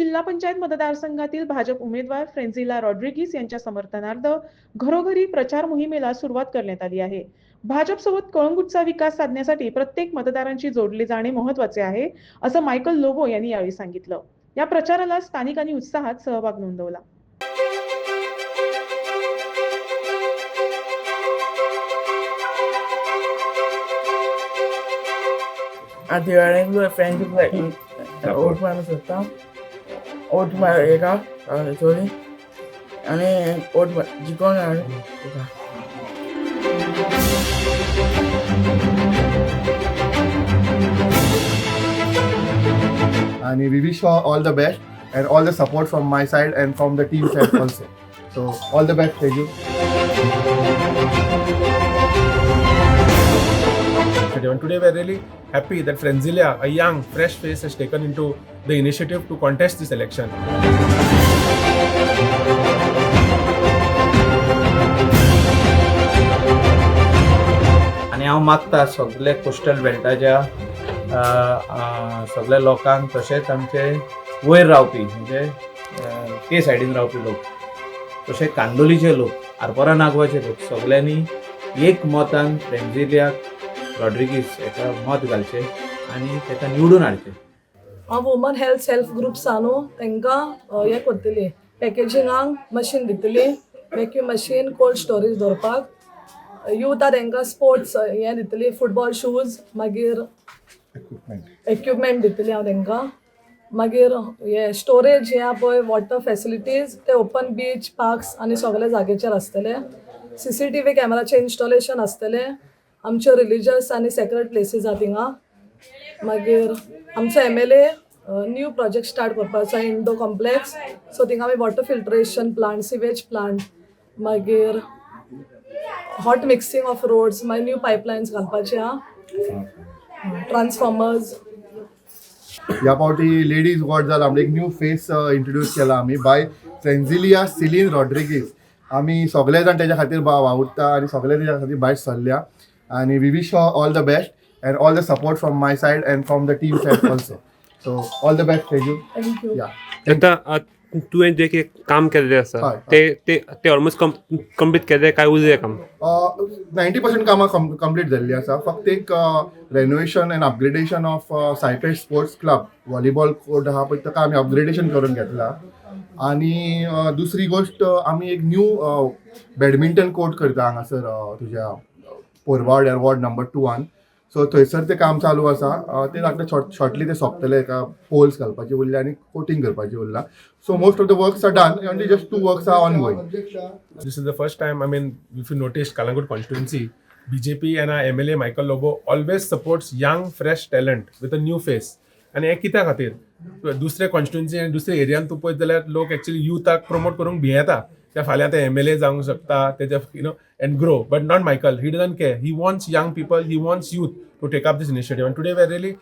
जिल्हा पंचायत मतदारसंघातील भाजप उमेदवार फ्रेन्झिला रॉड्रिगीस यांच्या समर्थनार्थ घरोघरी प्रचार मोहिमेला सुरुवात करण्यात आली आहे. भाजपसोबत कळंगूटचा विकास साधण्यासाठी प्रत्येक मतदारांशी जोडले जाणे महत्त्वाचे आहे असं मायकल लोबो यांनी यावेळी सांगितलं. या प्रचाराला स्थानिकांनी उत्साहात सहभाग नोंदवला. आ दिवाळेक फ्रेंड ओट मारून सोदता ओट मार एका चोरी आनी ओट तुका and we wish her all the best and all the support from my side and from the team side also. So all the best, Teju. And today we're really happy that Frenzilia, a young, fresh face, has taken into the initiative to contest this election. आनी हांव मागता सगळे coastal बेल्टाच्या सगळ्या लोकांक तशेंच आमचे वयर रावपी म्हणजे ते सायडीन रावपी लोक तशें कांदोलीचे लोक आरपोरा नागवाचे लोक सगळ्यांनी एक मतान फ्रेंझिलियाक रॉड्रिगीस हेका मत घालचें आनी तेका निवडून हाडचें हांव वुमन हेल्थ सेल्फ ग्रुप्स आहा न्हू तांकां हें करतली. पॅकेजिंगाक मशीन दितली. वॅक्यूम मशीन कोल्ड स्टोरेज दवरपाक यूथ तांकां स्पोर्ट्स हें दितली. फुटबॉल शूज मागीर एक्विपमेंट दितली हांव तांकां. मागीर हे स्टोरेज हें आहा पळय वॉटर फेसिलिटीज ते ओपन बीच पार्क्स आनी सगळे जागेचेर आसतले. सी सी टी व्ही कॅमेराचें इन्स्टॉलेशन आसतलें. आमच्यो रिलिजियस आनी सेक्रेट प्लेसीस आहा थिंगा मागीर आमचो M L A new project start करपाचो इंडो कॉम्प्लेक्स सो थिंगा आमी water filtration plant sewage plant मागीर हॉट मिक्सिंग ऑफ रोड्स मागीर न्यू पायपलायन्स घालपाचे आहा ट्रान्सफॉर्मर्स ह्या पावटी लेडीज वॉर्ड जाला आमचे एक न्यू फेस इंट्रोड्यूस केला आमी बाय फ्रेन्झिलिया सिलीन रॉड्रिगीस आमी सगळे जाण तेज्या खातीर वावुरता आनी सगळे तेज्या खातीर भायर सरल्या. आनी we her all the best all the support from my side and from the team side also. So all the best, Teju. Thank you uh, तुवें जे कितें काम केल्लें आसा. ते ते ते ऑलमोस्ट कंप्लीट केलें काय? उरलें काम. नायन्टी पर्सेंट कामां कंप्लीट जाल्लीं आसा फक्त एक renovation and upgradation of Saipem sports club volleyball court आहा पळय ताका आमी अपग्रेडेशन करून घेतला. आनी दुसरी गोश्ट आमी एक न्यू बॅडमिंटन कोर्ट करता. हांगासर तुज्या पोरवाड वॉर्ड नंबर टूवान सो थंयसर तें काम चालू आसा. तें आतां शॉर्ट शॉर्टली ते सोंपतले एका पोल्स घालपाचे उरले आनी कोटिंग करपाची उरला. So most of the works are done only just two works are ongoing this is the first time I mean if you notice Calangute constituency BJP constituency, BJP M L A Michael Lobo always supports young fresh talent with a new face आनी हें कित्या खातीर? दुसरे constituency आनी दुसऱ्या एरियान तूं पळयत जाल्यार लोक एक्चुअली युथाक प्रमोट करूंक भियेता. त्या फाल्यां ते एम एल ए जावंक शकता तेजे you know and grow but not Michael he doesn't care he wants young people he wants youth to take up this initiative and today we are are really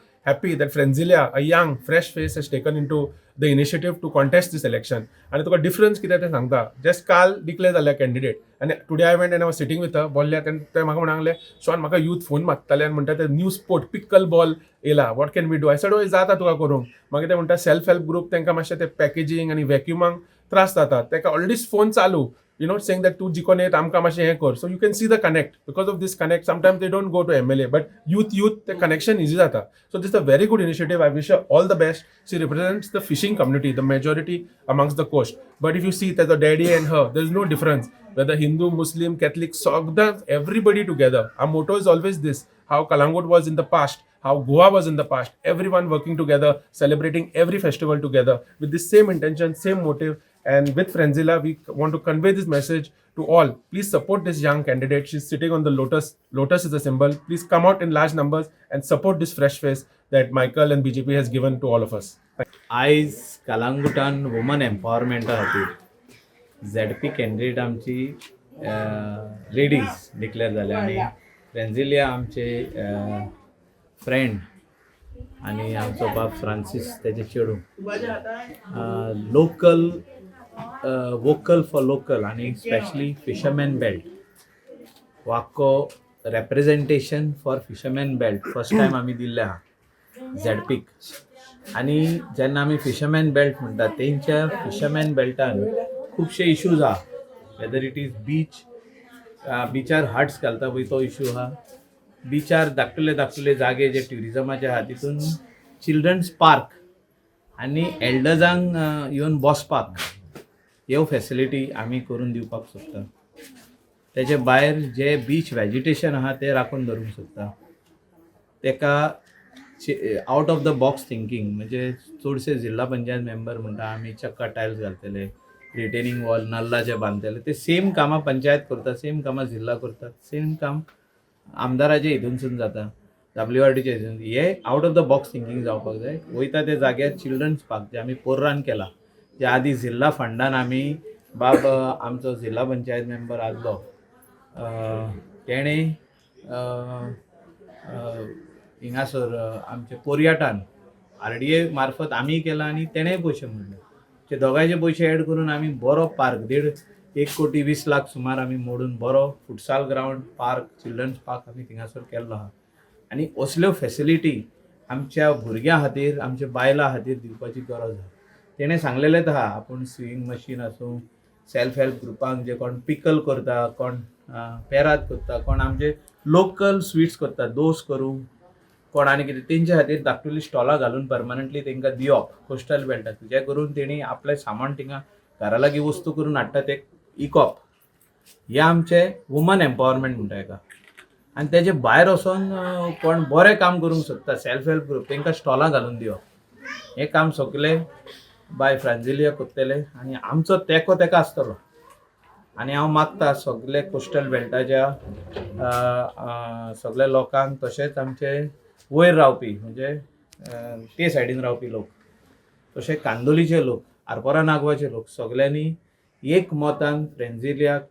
that that a young fresh face has taken in to the initiative to contest this election आनी तुका difference कितें तें सांगता? Just काल declare जाल्या candidate आनी today I went and I sitting with बोल्ल्या तेन्ना ते म्हाका म्हणाले शॉन म्हाका यूथ फोन मागताले. आनी म्हणटा ते न्यू स्पोर्ट पिकल बॉल येला what can be do I said जाता तुका करूंक मागीर ते म्हणटा सेल्फ हेल्प ग्रुप तांकां मातशें ते पॅकेजींग आनी वॅक्युमांक त्रास जाता ताका ऑलरेडी फोन चालू you know saying that तूं जिकोन येत आमकां मातशें हें कर so you can see the connect because of this connect sometimes they don't go to M L A but youth youth ते कनेक्शन इजी जाता so this a very good initiative I wish all the best she represents the fishing community the majority amongst the coast but if you see त्याज a daddy and her there is no difference whether Hindu, Muslim, Catholic, Sogda, everybody together. Our motto is always this how Kalangut was in the past, how Goa was in the past, everyone working together, celebrating every festival together with the same intention, same motive. And with Frenzilla, we want to convey this message to all. Please support this young candidate. She's sitting on the lotus. Lotus is a symbol. Please come out in large numbers and support this fresh face that Michael and BJP has given to all of us. आयज कलांगुटान woman एम्पावरमेंटा खातीर Z P candidate आमची ladies declare जाले आनी फ्रेंझिलिया आमचे friend आनी आमचो बाप फ्रांसीस तेजे चेडूं लोकल वोकल फॉर लोकल आनी specially fisherman belt वाको representation for fisherman belt first time आमी दिल्ले आहा झेड पीक आनी जेन्ना आमी फिशरमॅन बेल्ट म्हणटात तेंच्या फिशरमॅन बेल्टान खुबशे इश्यूज आहा वेदर इट इज बीच बिचार हार्ट्स घालता पळय तो इश्यू आहा बिचार धाकटुले धाकटुले जागे जे ट्युरिजमाचे आहा तितून चिल्ड्रन्स पार्क आनी एल्डर्जांक येवन बसपाक ह्यो फेसिलिटी आमी करून दिवपाक सोदता. तेजे भायर जे बीच वेजिटेशन आहा तें राखून दवरूंक सोदता. तेका out of the box thinking म्हणजे चडशे जिल्हा पंचायत मेंबर म्हणटा आमी चक्का टायल्स घालतले रिटेनिंग वॉल नल्लाचे बांदतले ते सेम कामां पंचायत करता सेम कामां जिल्हा करतात सेम काम आमदाराचे हितूनसून जाता. डब्ल्यू आर टीचे हितून हे out of the box thinking जावपाक जाय. वयता ते जाग्यार चिल्ड्रन्स पार्क जे आमी पोर्रान केला. जे आदी जिल्हा फंडान आमी बाब आमचो जिल्हा पंचायत मेंबर आसलो तेणें हिंगासर आमचे पोरयाटान आर डी ए मार्फत आमी केला आनी तेणेंय पयशे मोडले ते दोगांयचे पयशे एड करून आमी बरो पार्क देड एक कोटी वीस लाख सुमार आमी मोडून बरो futsal ground park children's park आमी थिंगासर केल्लो आहा आनी असल्यो फेसिलिटी आमच्या भुरग्यां खातीर आमच्या बायलां खातीर दिवपाची गरज आहा. तेणें सांगलेलेच आहा आपूण स्विंग मशीन आसूं सेल्फ हेल्प ग्रुपांक जे कोण पिकल करता कोण पेरात करता कोण आमचे लोकल स्वीट्स करता दोस करूं कोण आनी कितें तेंच्या खातीर धाकटुली स्टॉलां घालून परमनंटली तेंकां दिवप कोस्टल बेल्टाक जे करून तेणी आपलें सामान थिंगा घरा लागीं वस्तू करून हाडटा ते इकोप हे आमचे वुमन एम्पावरमेंट म्हणटा हेका आनी तेजे भायर वचोन कोण बरें काम करूंक सोदता सेल्फ हेल्प ग्रूप तेंकां स्टॉलां घालून दिवप हें काम सगलें बाय फ्रांजिलिया करतले आनी आमचो तेंको तेका आसतलो आनी हांव मागता सगळे कोस्टल बेल्टाच्या अं, सगळे लोकांक तशेंच आमचे वयर रावपी म्हणजे ते सायडीन रावपी लोक. तशें कांदोलीचे लोक आरपोरा नागवाचे लोक सगळ्यांनी एक मतान फ्रेंझिलियाक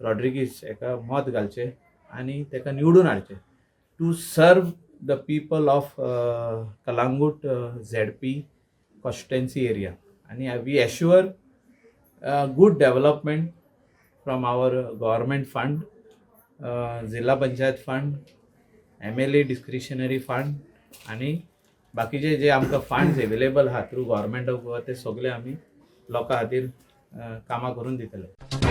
रॉड्रिगीस हेका मत घालचें आनी तेका निवडून हाडचें to serve the people of Calangute Z P constituency area आनी we assure good development from our government fund Zilla panchayat fund M L A discretionary fund आनी बाकीचे जे आमकां फंड्स एवेलेबल आहा थ्रू गव्हर्मेंट ऑफ गोवा ते सगळे आमी लोकां खातीर कामां करून दितले